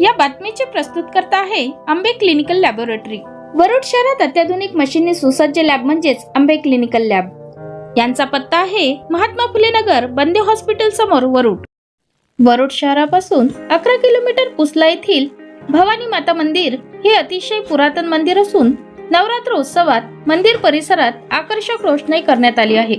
या बातमीचे प्रस्तुत करता आहे आंबे क्लिनिकल लॅबोरेटरी. वरुड शहरात अत्याधुनिक मशीनने सुसज्ज लॅब म्हणजेच आंबे क्लिनिकल लॅब. यांचा पत्ता आहे महात्मा फुले नगर बंदे हॉस्पिटल समोर वरुड. वरुड शहरापासून अकरा किलोमीटर पुसला येथील भवानी माता मंदिर हे अतिशय पुरातन मंदिर असून नवरात्र उत्सवात मंदिर परिसरात आकर्षक रोषणाई करण्यात आली आहे.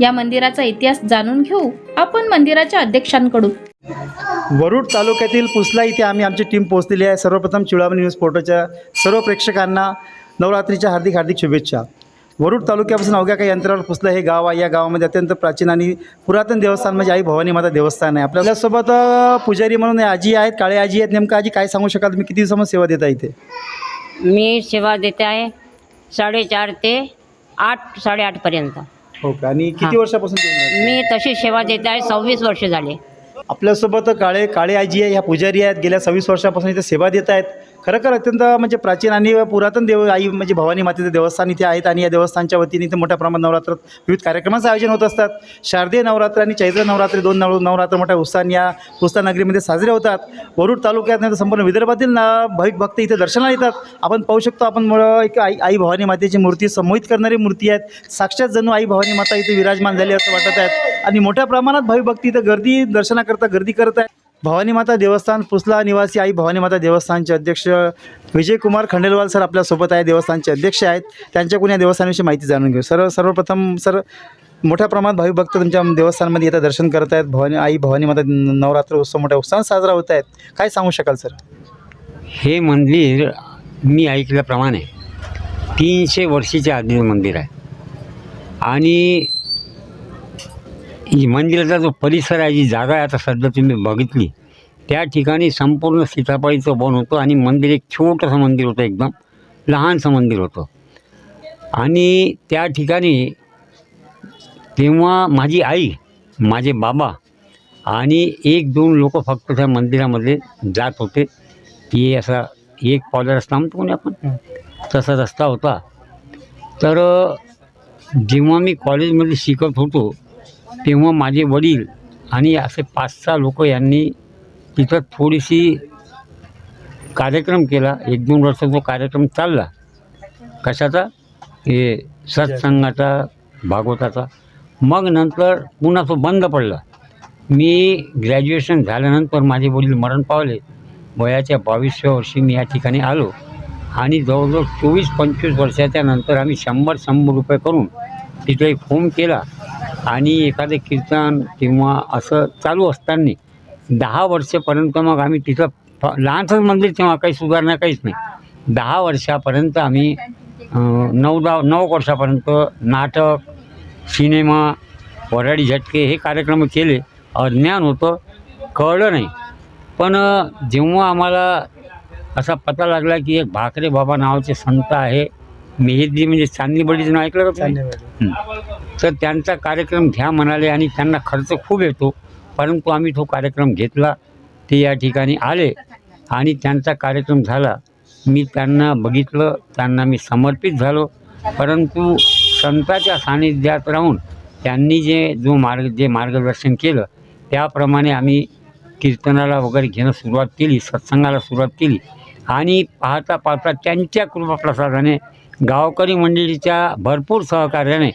या मंदिराचा इतिहास जाणून घेऊ आपण मंदिराच्या अध्यक्षांकडून. वरुड तालुक्यातील पुसला इथे आम्ही आमची टीम पोहोचलेली आहे. सर्वप्रथम चिळामणी न्यूज फोटोच्या सर्व प्रेक्षकांना नवरात्रीच्या हार्दिक हार्दिक शुभेच्छा. वरुड तालुक्यापासून अवघ्या काही अंतरावर पुसलं हे गाव आहे. या गावामध्ये अत्यंत प्राचीन आणि पुरातन देवस्थान म्हणजे आई भवानी माता देवस्थान आहे. आपल्यासोबत पुजारी म्हणून आजी आहेत. काळे आजी आहेत. नेमकं आजी काय सांगू शकाल? तुम्ही किती दिवसामध्ये सेवा देता इथे? मी सेवा देते आहे साडेचार ते आठ साडेआठपर्यंत हो का? आणि किती. वर्षापासून? मी तशी सेवा देते आहे. सव्वीस वर्ष झाले. आपल्यासोबत काळे काळे आजी आहे ह्या पुजारी आहेत गेल्या सव्वीस वर्षापासून इथे सेवा देत आहेत. खरोखर अत्यंत म्हणजे प्राचीन आणि पुरातन देव आई म्हणजे भवानी मातेचं देवस्थान इथे आहेत आणि या देवस्थानच्या वतीने इथे मोठ्या प्रमाणात नवरात्रात विविध कार्यक्रमाचं आयोजन होत असतात. शारदीय नवरात्र आणि चैत्र नवरात्री दोन नव नवरात्र मोठ्या उत्साहाने या पुस्ता नगरीमध्ये साजरे होतात. वरुड तालुक्यात नाही तर संपूर्ण विदर्भातील ना भाविक भक्त इथे दर्शनाला येतात. आपण पाहू शकतो आपण मुळं एक आई आई भवानी मातेची मूर्ती संमोहित करणारी मूर्ती आहेत. साक्षात जणू आई भवानी माता इथे विराजमान झाली असं वाटत आहेत आणि मोठ्या प्रमाणात भाविक भक्त इथं गर्दी दर्शनाकरता गर्दी करत आहेत. भवानी माता देवस्थान पुसला निवासी आई भवानी माता देवस्थानचे अध्यक्ष विजयकुमार खंडेलवाल सर आपल्यासोबत आहे देवस्थानचे अध्यक्ष आहेत. त्यांच्याकडून या देवस्थानाविषयी माहिती जाणून घेऊ. सर सर्वप्रथम सर मोठ्या प्रमाणात भाविक भक्त तुमच्या देवस्थानमध्ये येतात दर्शन करत आहेत. भवानी आई भवानी माता नवरात्र उत्सव मोठ्या उत्साहात साजरा होत आहेत. काय सांगू शकाल सर? हे मंदिर मी ऐकल्याप्रमाणे तीनशे वर्षीचे आधीचं मंदिर आहे. आणि मंदिराचा जो परिसर आहे जी जागा आहे आता सध्या तुम्ही बघितली त्या ठिकाणी संपूर्ण सीताफळीचं वन होतं आणि मंदिर एक छोटंसं मंदिर होतं एकदम लहानसं मंदिर होतं. आणि त्या ठिकाणी तेव्हा माझी आई माझे बाबा आणि एक दोन लोक फक्त त्या मंदिरामध्ये जात होते. ती असा एक पावला रस्ता म्हणतो कोणी आपण? तसा रस्ता होता. तर जेव्हा मी कॉलेजमध्ये शिकत होतो तेव्हा माझे वडील आणि असे पाच सहा लोक यांनी तिथं थोडीशी कार्यक्रम केला. एक दोन वर्ष तो कार्यक्रम चालला. कशाचा? हे सत्संगाचा भागवताचा. मग नंतर पुन्हा तो बंद पडला. मी ग्रॅज्युएशन झाल्यानंतर माझे वडील मरण पावले. वयाच्या बावीसव्या वर्षी मी या ठिकाणी आलो. आणि जवळजवळ चोवीस पंचवीस वर्षाच्या नंतर आम्ही शंभर शंभर रुपये करून तिथे एक होम केला. आणि एखादे कीर्तन किंवा असं चालू असताना दहा वर्षापर्यंत मग आम्ही तिथं फ- लहानसंच मंदिर तेव्हा काही सुधारणा काहीच नाही. दहा वर्षापर्यंत आम्ही नऊ दहा नऊ वर्षापर्यंत नाटक सिनेमा वराडी झटके हे कार्यक्रम केले. अज्ञान होतं कळलं नाही. पण जेव्हा आम्हाला असा पता लागला की एक भाकरे बाबा नावाचे संत आहे मेहेदी म्हणजे चांदणी बडीचं नाव ऐकलं का तुम्ही? हं. तर त्यांचा कार्यक्रम घ्या म्हणाले आणि त्यांना खर्च खूप येतो. परंतु आम्ही तो कार्यक्रम घेतला. ते या ठिकाणी आले आणि त्यांचा कार्यक्रम झाला. मी त्यांना बघितलं. त्यांना मी समर्पित झालो. परंतु संताच्या सानिध्यात राहून त्यांनी जे जो मार्ग जे मार्गदर्शन केलं त्याप्रमाणे आम्ही कीर्तनाला वगैरे घेणं सुरुवात केली सत्संगाला सुरुवात केली. आणि पाहता पाहता त्यांच्या कृपाप्रसादाने गावकरी मंडळीच्या भरपूर सहकार्याने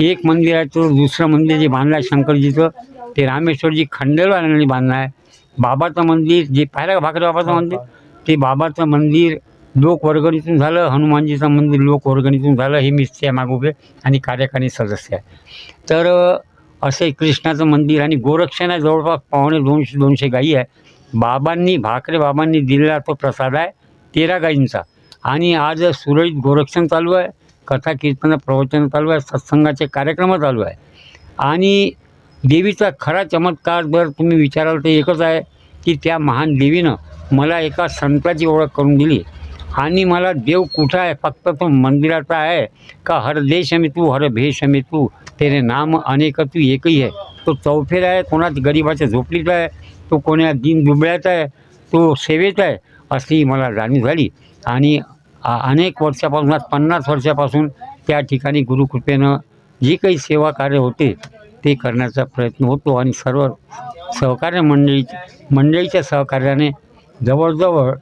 एक मंदिराचं दुसरं मंदिर जे बांधलं आहे शंकरजीचं ते रामेश्वरजी खंडेलवाल्यांनी बांधलं आहे. बाबाचं मंदिर जे पाहिलं का भाकरे बाबाचं मंदिर ते बाबाचं मंदिर लोकवर्गणीतून झालं हनुमानजीचं मंदिर लोकवर्गणीतून झालं हे मिस्त्री आहे मागोबे आणि कार्यकारी सदस्य आहे. तर असे कृष्णाचं मंदिर आणि गोरक्षण आहे जवळपास पावणे दोनशे दोनशे गायी आहे. बाबांनी भाकरे बाबांनी दिलेला तो प्रसाद आहे तेरा गायींचा. आणि आज सुरळीत गोरक्षण चालू आहे कथा कीर्तन प्रवचन चालू आहे सत्संगाचे कार्यक्रम चालू आहे. आणि देवीचा खरा चमत्कार जर तुम्ही विचाराल तर एकच आहे की त्या महान देवीनं मला एका संताची ओळख करून दिली. आणि मला देव कुठं आहे फक्त तो मंदिराचा आहे का हर देश मी तू हर भेष मी तू तेरे नाम अनेक तू एकही आहे. तो चौफेर आहे कोणाच गरिबाच्या झोपडीचा आहे तो कोणा दिन दुबळ्याचा आहे तो सेवेचा आहे अशी मला जाणीव झाली. आणि अनेक वर्षापासून आज पन्नास वर्षापासून त्या ठिकाणी गुरुकृपेनं जी काही सेवा कार्य होते ते करण्याचा प्रयत्न होतो. आणि सर्व सहकार्य मंडळी मंडळीच्या सहकार्याने जवळजवळ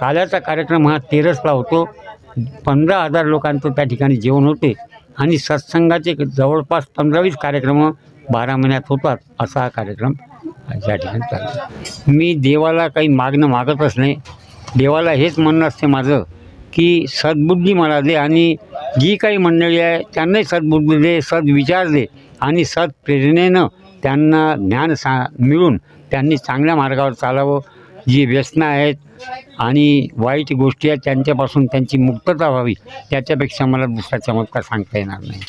काल्याचा कार्यक्रम हा तेरसला होतो. पंधरा हजार लोकांचं त्या ठिकाणी जेवण होते. आणि सत्संगाचे जवळपास पंधरावीस कार्यक्रम बारा महिन्यात होतात असा हा कार्यक्रम या ठिकाणी चालतो. मी देवाला काही मागणं मागतच नाही. देवाला हेच म्हणणं असते माझं की सद्बुद्धी मला दे आणि जी काही मंडळी आहे त्यांनाही सद्बुद्धी दे सद्विचार दे आणि सत्प्रेरणेनं त्यांना ज्ञान सा मिळून त्यांनी चांगल्या मार्गावर चालावं. जी व्यसनं आहेत आणि वाईट गोष्टी आहेत त्यांच्यापासून त्यांची मुक्तता व्हावी त्याच्यापेक्षा मला दुसरा चमत्कार सांगता येणार नाही.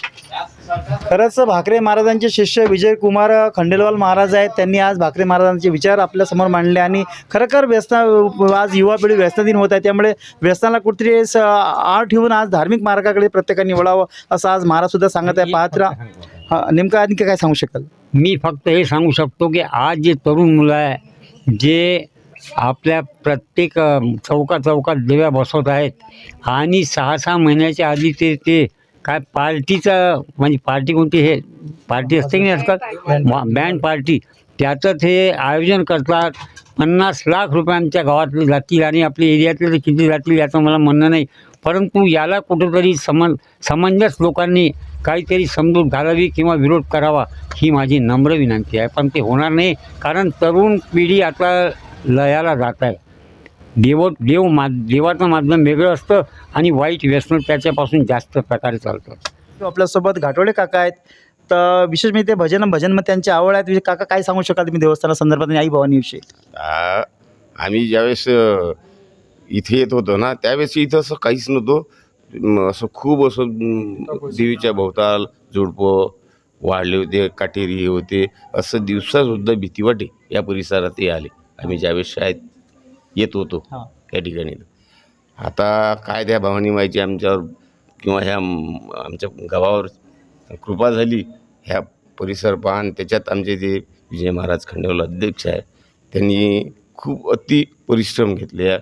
खरंच भाकरे महाराजांचे शिष्य विजय कुमार खंडेलवाल महाराज आहेत. त्यांनी आज भाकरे महाराजांचे विचार आपल्यासमोर मांडले आणि खरोखर व्यसना आज युवा पिढी व्यसनाधीन होत आहे. त्यामुळे व्यसनाला कुठेतरी स- आळ ठेवून आज धार्मिक मार्गाकडे प्रत्येकाने वळावं असं आज महाराजसुद्धा सांगत आहे. पाहत्रा नेमकं आणखी काय सांगू शकाल मी फक्त हे सांगू शकतो की आज जे तरुण मुलं आहे जे आपल्या प्रत्येक अ, चौका चौकात देव्या बसवत आहेत आणि सहा सहा महिन्याच्या आधी ते ते काय पार्टीचं म्हणजे पार्टी कोणती हे? पार्टी असते की नाही आजकाल? Band party. त्याचं ते आयोजन करतात. पन्नास लाख रुपये आमच्या गावातले जातील आणि आपल्या एरियातले तर किती जातील याचं मला म्हणणं नाही. परंतु याला कुठंतरी समन समंजस लोकांनी काहीतरी समजूत घालावी किंवा विरोध करावा ही माझी नम्र विनंती आहे. पण ते होणार नाही. कारण तरुण पिढी आता लयाला जात आहे. देव देव मा देवाचं माध्यम वेगळं असतं आणि वाईट व्यसन त्याच्यापासून जास्त प्रकारे चालतं. आपल्यासोबत घाटोळे काका आहेत. तर विशेष म्हणजे ते भजन भजनमध्ये त्यांची आवड आहे म्हणजे काका काय सांगू शकाल तुम्ही देवस्थानासंदर्भात आणि आई भवानीविषयी आम्ही ज्यावेळेस इथे येत होतो ना त्यावेळेस इथं असं काहीच नव्हतं. असं खूप असं देवीच्या भोवताल जोडपं वाढले होते काटेरी होते. असं दिवसासुद्धा भीती वाटे या परिसरात ते आले. आम्ही ज्यावेळेस शाळेत येत होतो हां. त्या ठिकाणी. आता काय त्या भवानी माईची आमच्यावर किंवा ह्या म- आमच्या गावावर कृपा झाली ह्या परिसर पाहून त्याच्यात आमचे जे विजय महाराज खंडेवाल अध्यक्ष आहे त्यांनी खूप अति परिश्रम घेतले.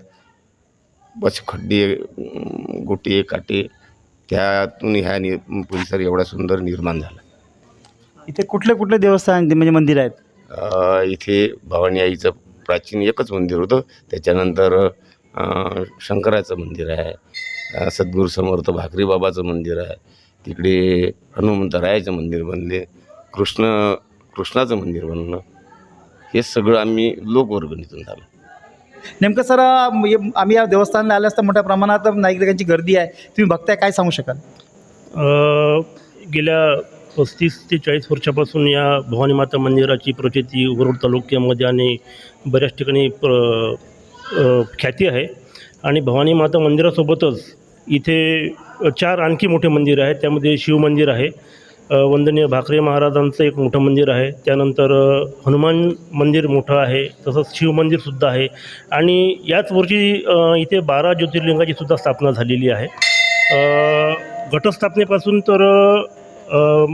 बस खड्डे अं, गोटे काटे त्यातून ह्या नि परिसर एवढा सुंदर निर्माण झाला. इथे कुठले कुठले देवस्थान म्हणजे मंदिर आहेत? अ, इथे भवानी आईचं प्राचीन एकच मंदिर होतं. त्याच्यानंतर शंकराचं मंदिर आहे. सद्गुरू समर्थ भाकरी बाबाचं मंदिर आहे. तिकडे हनुमंतरायाचं मंदिर बनले. कृष्ण कृष्णाचं मंदिर बनलं. हे सगळं आम्ही लोकवर्गणीतून झालं. नेमकं सर आम्ही या देवस्थानाला आल्यास तर मोठ्या प्रमाणात नागरिकांची गर्दी आहे. तुम्ही बघताय काय सांगू शकाल? अ, गेल्या पस्तीस ते चाळीस वर्षापासून या भवानी माता मंदिराची प्रचिती वरुड तालुक्यामध्ये आणि बऱ्याच ठिकाणी प्र ख्याती आहे. आणि भवानी माता मंदिरासोबतच इथे चार आणखी मोठे मंदिर आहेत. त्यामध्ये शिवमंदिर आहे वंदनीय भाकरे महाराजांचं एक मोठं मंदिर आहे. त्यानंतर हनुमान मंदिर मोठं आहे तसंच शिवमंदिरसुद्धा आहे. आणि याच वर्षी इथे बारा ज्योतिर्लिंगाची सुद्धा स्थापना झालेली आहे. घटस्थापनेपासून तर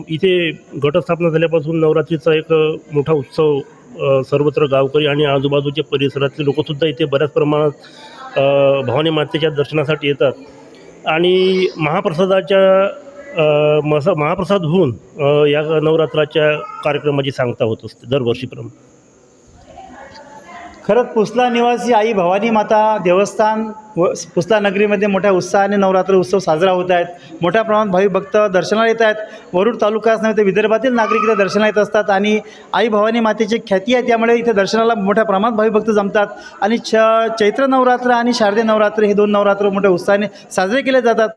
इथे घटस्थापना झाल्यापासून नवरात्रीचा एक मोठा उत्सव सर्वत्र गावकरी आणि आजूबाजूच्या परिसरातले लोकसुद्धा इथे बऱ्याच प्रमाणात अ, भवानी मातेच्या दर्शनासाठी येतात. आणि महाप्रसादाच्या मसा महाप्रसाद होऊन या नवरात्राच्या कार्यक्रमाची सांगता होत असते दरवर्षीप्रमाणे. खरंच पुसला निवासी आई भवानी माता देवस्थान व पुसला नगरीमध्ये मोठ्या उत्साहाने नवरात्र उत्सव साजरा होत आहेत. मोठ्या प्रमाणात भाविक भक्त दर्शनाला येत आहेत. वरुड तालुकाच नव्हे तर विदर्भातील नागरिक इथे दर्शनाला येत असतात आणि आई भवानी मातेची ख्याती आहे त्यामुळे इथे दर्शनाला मोठ्या प्रमाणात भाविक भक्त जमतात. आणि छ चैत्र नवरात्र आणि शारदीय नवरात्र हे दोन नवरात्र मोठ्या उत्साहाने साजरे केले जातात.